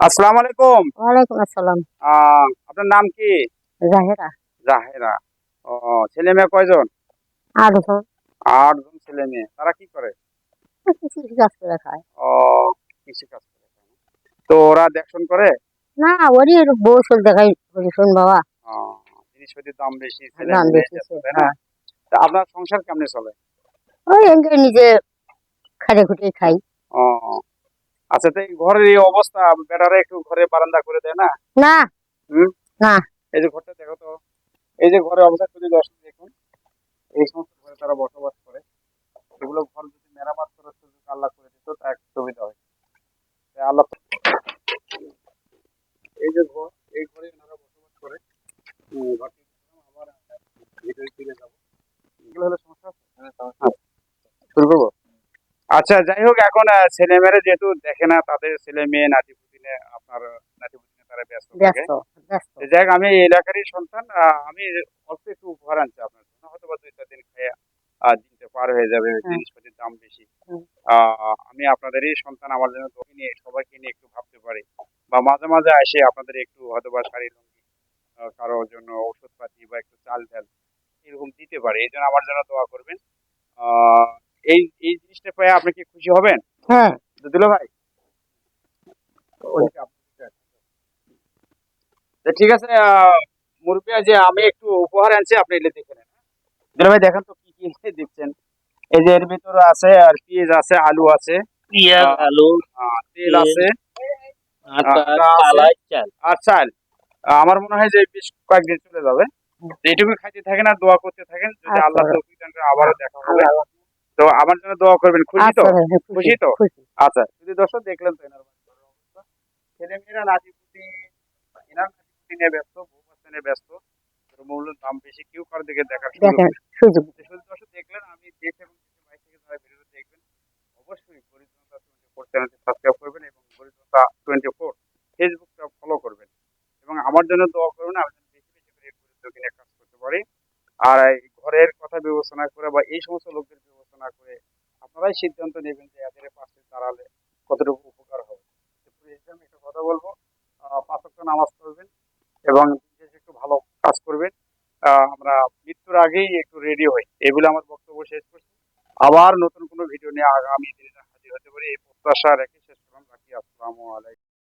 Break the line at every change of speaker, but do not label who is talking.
আসসালামু আলাইকুম।
ওয়ালাইকুম আসসালাম।
আপনার নাম কি?
জাহেরা।
জাহেরা। ও ছেলে মেয়ে কয়জন?
ধর
আটজন ছেলে মেয়ে। তারা কি করে?
কিছু কাজ করে খায়।
ও কৃষি কাজ করে তো ওরা দেখশন করে?
না ওরই বউ চল দেখাই বাবা।
দাম বেশি ছেলে
দাম বেশি
না?
হ্যাঁ।
আপনার সংসার কেমনে চলে?
ওই নিজে খাটে খুটে খাই।
আচ্ছা তো এই ঘরের এই অবস্থা বেটারা একটু ঘরে বারান্দা করে দেয় না?
না।
এই যে ঘরটা দেখো তো এই যে ঘরের অবস্থা যদি দর্শক দেখুন। এই সমস্ত ঘরে তারা বসবাস করে। এগুলো ঘর যদি মেরামত করে সুযোগ আল্লাহ করে দিত তা সুবিধা হয় আল্লাহ এই যে ঘর এই ঘরে এনারা বসবাস করে। ঘরটি আবার ভিতরে ফিরে যাব। এগুলো হলো সমস্যা আচ্ছা, শুরু করব? আচ্ছা যাই হোক এখন ছেলে মেয়েরা যেহেতু দেখে না তাদের ছেলে মেয়ে নাতি পুতিনে আপনার নাতি পুতিনে তারা ব্যস্ত যাই হোক, আমি এলাকারই সন্তান আমি অল্প একটু উপহার আনছি আপনার জন্য। হয়তো বা দুই চার দিন খেয়ে দিনটা পার হয়ে যাবে জিনিসপত্রের দাম বেশি। আমি আপনাদেরই সন্তান আমার জন্য দোকান নিয়ে সবাইকে নিয়ে একটু ভাবতে পারি। বা মাঝে মাঝে এসে আপনাদের একটু হয়তো বা শাড়ি লুঙ্গি কারোর জন্য ওষুধপাতি বা একটু চাল ডাল এরকম দিতে পারি। এই জন্য আমার জন্য দোয়া করবেন। আহ, এই এই জিনিসটা পেয়ে আপনি কি খুশি হবেন?
হ্যাঁ।
দিল ভাই? ঠিক আছে মুরব্বিয়া যে আমি একটু উপহার আনছি আপনি এলে দেখে নেন। দিল ভাই দেখেন তো কি কি দিচ্ছেন এই যে এর ভিতরে আছে আর পেঁয়াজ আছে আলু আছে।
পেঁয়াজ আলু
তেল
তেল,
আছে। আর চাল। আমার মনে হয় যে বেশ কয়েকদিন চলে যাবে। এইটুকু খাইতে থাকেন আর দোয়া করতে থাকেন। যদি
আচ্ছা।
আল্লাহ আবারও দেখা হবে। তো আমার জন্য দোয়া করবেন। খুশি তো?
আচ্ছা হ্যাঁ,
খুশি তো? আচ্ছা যদি দর্শক দেখলেন তো এনার ছেলে মেয়েরা নাতিপুতি এনার নাতিপুতি নিয়ে ব্যস্ত বউ বাচ্চা নিয়ে ব্যস্ত। তো মূল্য দাম বেশি কেউ কারোর দিকে দেখার সুযোগ দর্শক দেখলেন আমি দেশ এবং বাইরে থেকে যারা ভিডিও দেখবেন অবশ্যই গরিজনতা টোয়েন্টি ফোর চ্যানেলটি সাবস্ক্রাইব করবেন এবং গরিজনতা টোয়েন্টি ফোর ফেসবুকটা ফলো করবেন। এবং আমার জন্য দোয়া করবেন আমি যেন বেশি বেশি করে গরিব কাজ করতে পারি। আর এই ঘরের কথা বিবেচনা করে বা এই সমস্ত লোকদের বিবেচনা করে আপনারাই সিদ্ধান্ত নেবেন যে এদের পাশে দাঁড়ালে কতটুকু উপকার হবে। আমি একটা কথা বলব পাঁচ নামাজ পড়বেন এবং একটু ভালো কাজ করবেন। আমরা মৃত্যুর আগেই একটু রেডি হই। এগুলো আমার বক্তব্য শেষ করছি। আবার নতুন কোনো ভিডিও নিয়ে আগামী দিনে হাজির হতে পারি। এই প্রত্যাশা রেখে